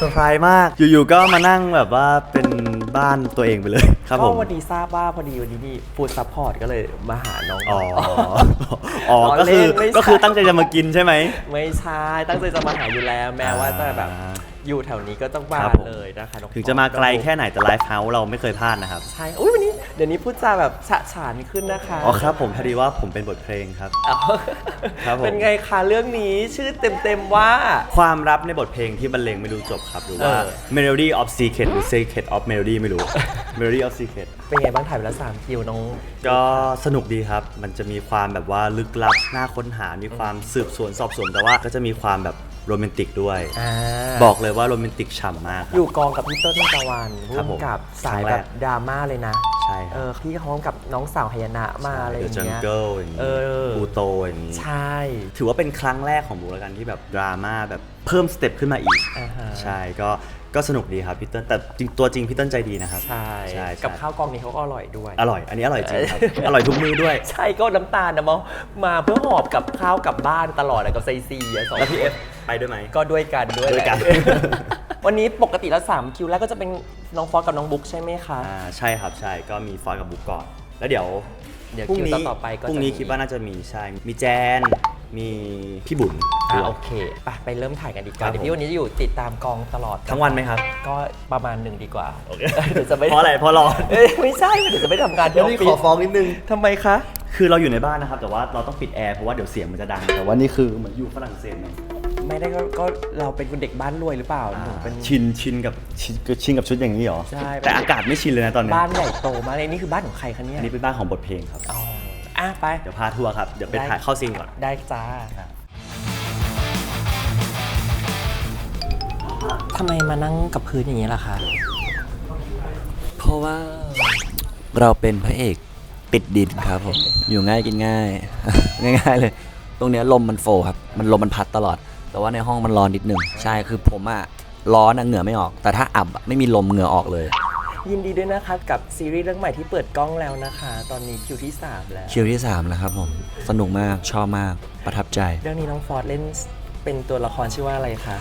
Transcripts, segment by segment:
เซอร์ไพรส์มาก อยู่ๆก็มานั่งแบบว่าเป็นบ้านตัวเองไปเลยครับผก็ม วันนี้ทราบว่าพอดีวันนี้มีฟู้ดซัพพอร์ตก็เลยมาหาน้อง อ๋อ อ๋อ ล้อก็คือเล่นไม่ใช่ ก็คือตั้งใจจะมากินใช่ไหม ไม่ใช่ตั้งใจจะมาหาอยู่แล้ว แม้ว่าจะแบบ อ่า อยู่แถวนี้ก็ต้องมาครับผม เลยนะคะน้องถึงจะมาไกลแค่ไหนแต่ไลฟ์เฮาส์เราไม่เคยพลาดนะครับ ใช่อุ้ยวันนี้เดี๋ยวนี้พูดจาแบบฉะฉานขึ้นนะคะอ๋อครับผมพอดีว่าผมเป็นบทเพลงครับอ๋อครับผม เป็นไงคะเรื่องนี้ชื่อเต็มๆว่า ความลับในบทเพลงที่บรรเลงไม่รู้จบครับหรือว่า เออ Melody of Secret หรือ Secret of Melody ไม่รู้ Melody of Secret เป็นไงบ้างถ่ายไปแล้วสามคิวน้อง ก็สนุกดีครับ มันจะมีความแบบว่าลึกลับน่าค้นหา มีความสืบสวนสอบสวนแต่ว่าก็จะมีความแบบ โรแมนติกด้วย อ่าบอกเลยว่าโรแมนติกฉ่ำมากคอรับยู่กองกับพี่เติ้ลตะวันครับผมร่วมกับสายครั้งแรแบก บดราม่าเลยนะใช่คเอรับอพี่เขาพร้อมกับน้องสาวหายนะมาอะไรอ The ย่างเงี้ย Jungle อย่างเอนี้อ บูโตอย่างนี้ ใช่ถือว่าเป็นครั้งแรกของบูแล้วกันที่แบบดราม่าแบบเพิ่มสเต็ปขึ้นมาอีก อ่าฮะใช่ก็ก็สนุกดีครับพี่เติ้ลแต่จริงตัวจริงพี่เติ้ลใจดีนะครับใช่ใช่ใช่กับข้าวกองนี้เขาก็อร่อยด้วย อร่อย อันนี้อร่อยจริงครับ อร่อยทุกมือด้วย ใช่ก็น้ำตาลนะมอมาเพื่อหอบกับข้าวกลับบ้านตลอดอะกับไซซีอะสองแล้วพี่คเอนฟ ไปด้วยไหม ก็ด้วยกันด้วยด้วยกัน แหละวันนี้ปกติแล้ว3คิวแรกก็จะเป็นน้องฟอสกับน้องบุ๊กใช่ไหมคะ อ่าใช่ครับใช่ก็มีฟอยกับบุ๊กก่อน แล้วเดี๋ยวเดี๋ยวพรุ่งคิวนี้ต่อๆไปก็พรุ่งนี้จะมี คิดว่าน่าจะมีใช่มีแจนมีพี่บุญอะด้วย โอเคไปไปเริ่มถ่ายกันดีกครัว่าบเดี๋ยวพี่วันนี้จะอยู่ติดตามกองตลอดทั้งวันไหมครับก็ประมาณหนึ่งดีกว่าโอเคเดี๋ยวจะไม่เพราะอะไรเพราะร้อนเอ้ยไม่ใช่เดี๋ยวจะไม่ทำงานที่ออฟฟิศนิดนึงทำไมคะ คือเราอยู่ในบ้านนะครับ แต่ว่าเราต้องปิดแอร์เพราะว่าเดี๋ยวเสียงมันจะดัง แต่ว่านี่คือเหมือนอยู่ฝรั่งเศสไง ไม่ได้ก็ก็เราเป็นคนเด็กบ้านรวยหรือเปล่าหนูเป็นชินชินกับชินชินกับชุดอย่างนี้เหรอใช่แต่อากาศไม่ชินเลยนะตอนนี้บ้านใหญ่โตมากเลยนี่คือบ้านของใครคะเนี่ยอันนี้เป็นบ้านของบทเพลงครับอ๋ออะไป เดี๋ยวพาทัวร์ครับเดี๋ยวไปได้ ถ่ายเข้าซีนก่อนได้จ้าทำไมมานั่งกับพื้นอย่างนี้ล่ะคะเพราะว่าเราเป็นพระเอกติดดินครับผม อยู่ง่ายกินง่าย ง่าย ๆ เลย ตรงเนี้ยลมมันโฟครับ มันลมมันพัดตลอด แต่ว่าในห้องมันร้อนนิดนึงใช่คือผมอะร้อนอะเหงื่อไม่ออก แต่ถ้าอับอะไม่มีลมเหงื่อออกเลย ยินดีด้วยนะคะกับซีรีส์เรื่องใหม่ที่เปิดกล้องแล้วนะคะ ตอนนี้คิวที่ 3 แล้ว คิวที่3แล้วครับผมสนุกมากชอบมากประทับใจ เรื่องนี้น้องฟอร์ดเล่นเป็นตัวละครชื่อว่าอะไรคะ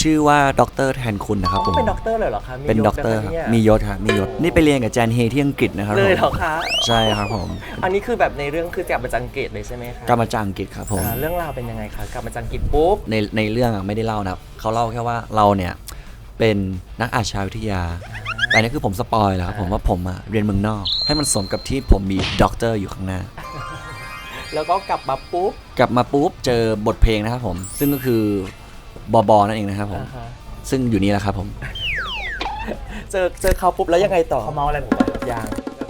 ชื่อว่าด็อกเตอร์แทนคุณนะครับผมเป็นด็อกเตอร์เลยเหรอคะมีเป็นยศด็อกเตอร์ไหครับเนี่ยมียศครับมียศนี่ไปเรียนกับแจนเฮที่อังกฤษนะครับเลยผมเหรอคะ ใช่ครับผมอันนี้คือแบบในเรื่องคือกลับมาจากอังกฤษเลยใช่ไหมคะกลับมาจากอังกฤษครับผม อ่าเรื่องราวเป็นยังไงคะกลับมาจากอังกฤษปุ๊บ ในในเรื่องอะไม่ได้เล่านะครับเขาเล่าแค่ว่าเราเนี่ยเป็นนักอาชญาวิทยา แต่นี่คือผมสปอยแล้วครับผมว่าผมอะเรียนเมืองนอก ให้มันสมกับที่ผมมีด็อกเตอร์อยู่ข้างหน้า แล้วก็กลับมาปุ๊บ กลับมาปุ๊บเจอบทเพลงนะครับผม ซึ่งก็คือ บอบอนั่นเองนะครับผม อ่าฮะซึ่งอยู่นี่แหละครับผม เจอเจอเขาปุ๊บแล้วยังไงต่อเขาเมาอะไรผมวะยัง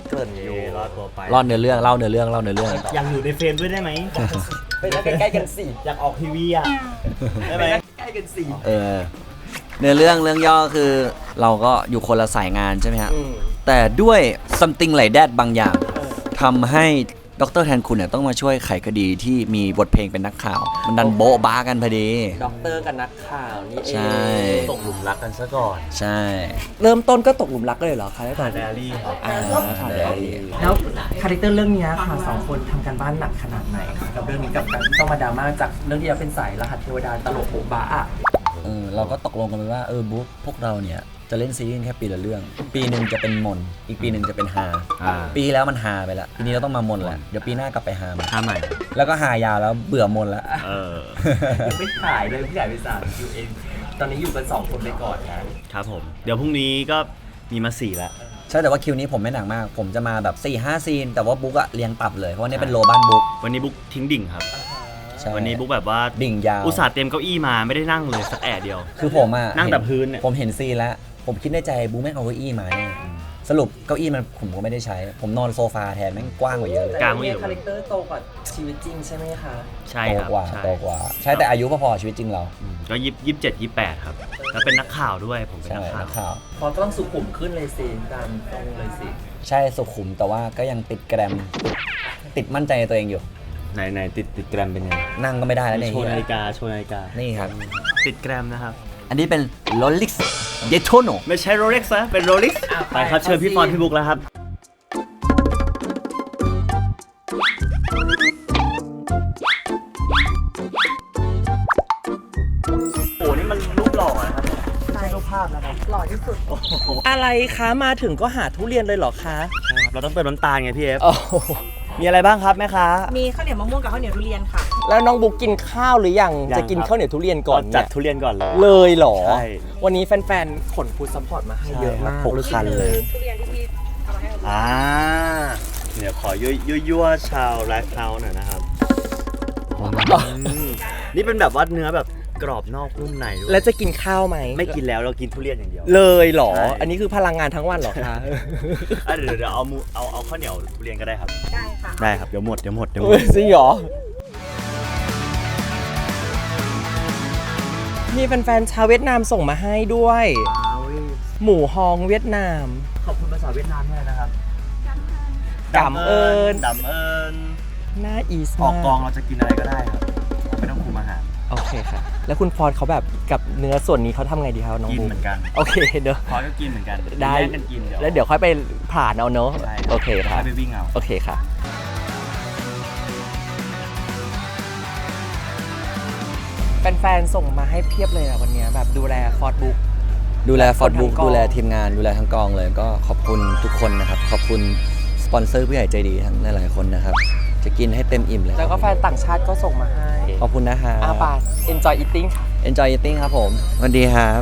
เกริ่นอยู่รอดตัวไปเล่าเนื้อเรื่องเล่าเนื้อเรื่องเล่าเนื้อเรื่อง อยากอยู่ในเฟรมด้วยได้ไหม ไปนั่งใกล้ๆกันสิอยากออกทีวีอะ ได้ไปไหมนั่งใกล้ๆกันสิเออเนื้อเรื่องเรื่องย่อคือเราก็อยู่คนละสายงานใช่ไหมฮะ อืมแต่ด้วย something like that บางอย่างเออทำให้ ดรแทนคุณเนี่ยต้องมาช่วยไขคดีที่มีบทเพลงเป็นนักข่าว มันดันโบ๊ะบ้ากันพอดี ด็อกเตอร์กับนักข่าวนี่เองใช่ตกหลุมรักกันซะก่อนใช่เริ่มต้นก็ตกหลุมรักเลยเหรอคะได้ตอนแดรี่ครับอ่าค่ะแล้วคาแรคเตอร์เรื่องเนี้ยค่ะสองคนทำกันบ้านหนักขนาดไหนคะกับเรื่องนี้กับการที่ต้องมาดราม่าจากเรื่องที่เราเป็นสายรหัสเทวดาตลกโบบะอะ เออเราก็ตกลงกันไปว่าเออบุ๊คพวกเราเนี่ยจะเล่นซีรีส์แค่ปีละเรื่อง ปีหนึ่งจะเป็นมน อีกปีหนึ่งจะเป็นฮาอ่า ปีที่แล้วมันฮาไปแล้วทีนี้เราต้องมามนแล้วเดี๋ยวปีหน้ากลับไปฮาใหม่ท่าใหม่แล้วก็ฮายาวแล้วเบื่อมนแล้วเออยังไม่ถ่ายเลยพี่ใหญ่ไปสามคิวเองตอนนี้อยู่กันสองคนไปก่อนนะครับผม เดี๋ยวพรุ่งนี้ก็มีมาสี่แล้วใช่แต่ว่าคิวนี้ผมไม่หนักมาก ผมจะมาแบบ4ี่ห้าซีน แต่ว่าบุ๊กอะเรียงตับเลย เพราะว่านี่เป็นโลบ้านบุ๊กวันนี้บุ๊กทิ้งดิ่งครับ ใช่ วันนี้บุ๊กแบบว่าดิ่งยาว อุตส่าห์เตรียมเก้าอี้มาไม่ได้นั่งเลยสักแอะเดียว คือผมอะนั่งแต่เห็พื้นเนี่ย ผมเห็นซีนแล้ว ผมคิดในใจบุ๊กแม่งเอาเก้าอี้มาเนี่ยสรุปเก้าอี้มันผมก็ไม่ได้ใช้ ผมนอนโซฟาแทนแม่งกว้างกว่าเยอะเลยกลางแต่ไว้อยู่ คาแรคเตอร์โตกว่าชีวิตจริงใช่ไหมคะใช่โตครับกว่าใช่โตกว่า ใช่แต่อายุพอๆชีวิตจริงเราอืมก็ยี่สิบเจ็ดยี่แปดครับ แล้วเป็นนักข่าวด้วยผมเป็นใช่นักข่านัว กข่าว พอต้องสุขุมขึ้นเลยสิตามตรงเลยสิ ใช่สุขุมแต่ว่าก็ยังติดแกรมติดติดมั่นใจในตัวเองอยู่ ในในติดติดแกรมเป็นยังไงนั่งก็ไม่ได้แล้วเนี่ยโชว์นาฬิกาโชว์นาฬิกา นี่ครับ ติดแกรมนะครับ อันนี้เป็น Rolex d a y t o n a ไม่ใช่โรเล็กซ์นะเป็นโรเล็กซ์อะไปครับไปเชิญพี่เข้าฟอนซีนพี่บุ๊กแล้วครับ โอ้นี่มันรูปหล่อนะครับไม่ใช่รูปภาพาพนะครับหล่อที่สุดอะไรคะ มาถึงก็หาทุเรียนเลยเหรอคะ เราต้องเติมน้ำตาลไงพี่เอฟ โอ้ มีอะไรบ้างครับแม่ค้า มีข้าวเหนียวมะม่วงกับข้าวเหนียวทุเรียนค่ะ แล้วน้องบุ๊กกินข้าวหรือยังยังจะกินครับ ข้าวเหนียวทุเรียนก่อนจัดเนี่ยทุเรียนก่อนเลยเลยเหรอ ใช่ วันนี้แฟนๆขนฟูดซัพพอร์ตมาให้เยอะมาก หกรู้สึกคันเลย ทุเรียนที่พี่ทำมาให้เราอ่าเดี๋ยวขอยั่วยั่วยั่วชาวไลฟ์เฮาส์หน่อยนะครับอืมนี่เป็นแบบว่าเนื้อแบบ กรอบนอกนุ่มในด้วยแล้วจะกินข้าวไหมไม่กินแล้วเรากินทุเรียนอย่างเดียว เลยเหรอ ใช่ อันนี้คือพลังงานทั้งวันเหรอคะ อะเดี๋ยวเดี๋ยวเอามูเอาเอาข้าวเหนียวทุเรียนก็ได้ครับ ได้ค่ะ ได้ครับเดี๋ยวหมดเดี๋ยวหมดเดี๋ยวหมเฮ้ดยจริงเหรอ มีแฟนๆชาวเวียดนามส่งมาให้ด้วย หมูฮองเวียดนาม ขอบคุณภาษาเวียดนามด้วยนะครับกำเอิญ ดำเอิญหน้าอีสออกกองมากเราจะกินอะไรก็ได้ครับ เคค่ะ แล้วคุณฟอร์ดเขาแบบกับเนื้อส่วนนี้เขาทำไงดีครับน้องกินบุ๊เหมือนกันโอเคเดี๋ยวพอก็กินเหมือนกันได้ แยกกันกินเดี๋ยว แล้วเดี๋ยวค่อยไปผ่านเอาเนอะใช่ โอเคครับ ให้ไปวิ่งเอา โอเคค่ะ แฟนๆ ส่งมาให้เพียบเลยอะวันเนี้ยแบบดูแลฟอร์ดบุ๊ก ดูแลฟอร์ดบุ๊กคนทั้งกอง ดูแลทีมงานดูแลทั้งกองเลยก็ขอบคุณทุกคนนะครับ ขอบคุณสปอนเซอร์ผู้ใหญ่ใจดีทั้งหลายๆคนนะครับ จะกินให้เต็มอิ่มเลยแล้วก็แฟนต่างชาติก็ส่งมาให้ขอบคุณนะครับอาบา enjoy eating ค่ะ enjoy eating ครับผมสวัสดีครับ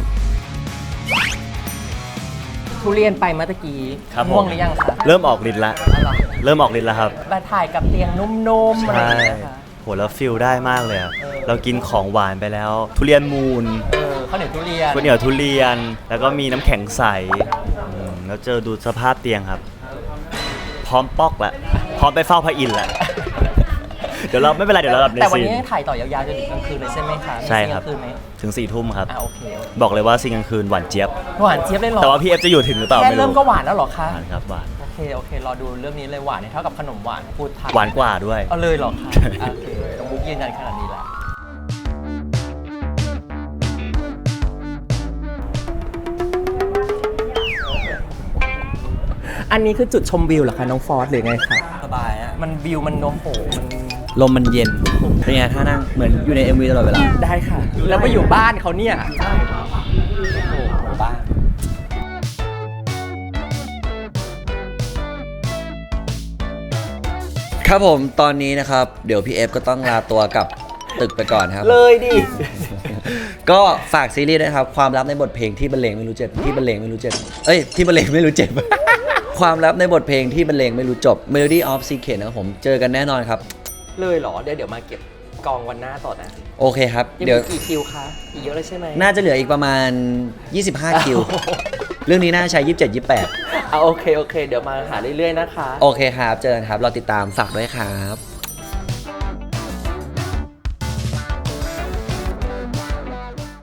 ทุเรียนไปเมื่อตะกี้ครับผม ง่วงหรือยังคะเริ่มออกฤทธิ์ละอ๋อเหรอเริ่มออกฤทธิ์แล้วครับมาถ่ายกับเตียงนุ่มๆอะไรอย่างเงี้ยค่ะ โหแล้วฟิลได้มากเลยอะเออ เรากินของหวานไปแล้ว ทุเรียนมูนเออข้าวเหนียวทุเรียน ก๋วยเหนียวทุเรียน แล้วก็มีน้ำแข็งใสอืมแล้วเจอดูสภาพเตียงครับ พร้อมปอกละพร้อมไปเฝ้าพระอินทร์ละ เดี๋ยวเราไม่เป็นไรเดี๋ยวเราหลับในแต่วันซีน นี้ยังถ่ายต่อยาวๆจนถึงกลางคืนเลยใช่ไหมคะมีใช่ครับกลางคืนไหมถึงสี่ทุ่มครับ อ่าโอเคโอเคบอกเลยว่าซีนกลางคืนหวานเจี๊ยบ หวานเจี๊ยบเลยเหรอแต่ว่าพี่เอฟจะอยู่ถึงหรือเปล่าแค่ไม่เริ่รู้มก็หวานแล้วเหรอคะ หวานครับหวานโอเคโอเครอดูเรื่องนี้เลยหวานเนี่ยเท่ากับขนมหวานพูดไทยหวานกว่าด้วย เอาเลยเหรอคะโอเคต้องบุ๊กยืนยันขนาดนี้แล้ว อันนี้คือจุดชมวิวเหรอคะ น้องฟอสหรือไงคะสบายฮะ มันวิวมันโอ้โหมันลมมันเย็นเป็นไงท่านั่งเหมือนอยู่ใน MV ตลอดเวลา ได้ค่ะ แล้วไปอยู่บ้านเขาเนี่ยใช่บ้านครับผมตอนนี้นะครับ เดี๋ยวพี่เอฟก็ต้องลาตัวกลับตึกไปก่อนครับ เลยดิ ก็ฝากซีรีส์ด้วยนะครับ ความลับในบทเพลงที่บรรเลงไม่รู้เจ็บที่บรรเลงไม่รู้เจ็บเอ้ยที่บรรเลงไม่รู้เจ็บ ความลับในบทเพลงที่บรรเลงไม่รู้จบ Melody of Secret นะครับผมเจอกันแน่นอนครับ เลยเหรอ เดี๋ยวเดี๋ยวมาเก็บกองวันหน้าต่อนะโอเคครับ ยังเดี๋ยวมีกี่คิวคะอีกเยอะเลยใช่ไหมน่าจะเหลืออีกประมาณ 25 คิว เรื่องนี้น่าจะใช้ 27 28อะโอเคโอเค เดี๋ยวมาหาเรื่อยๆนะคะ โอเคครับ เจอกันครับ เราติดตามฝากด้วยครับ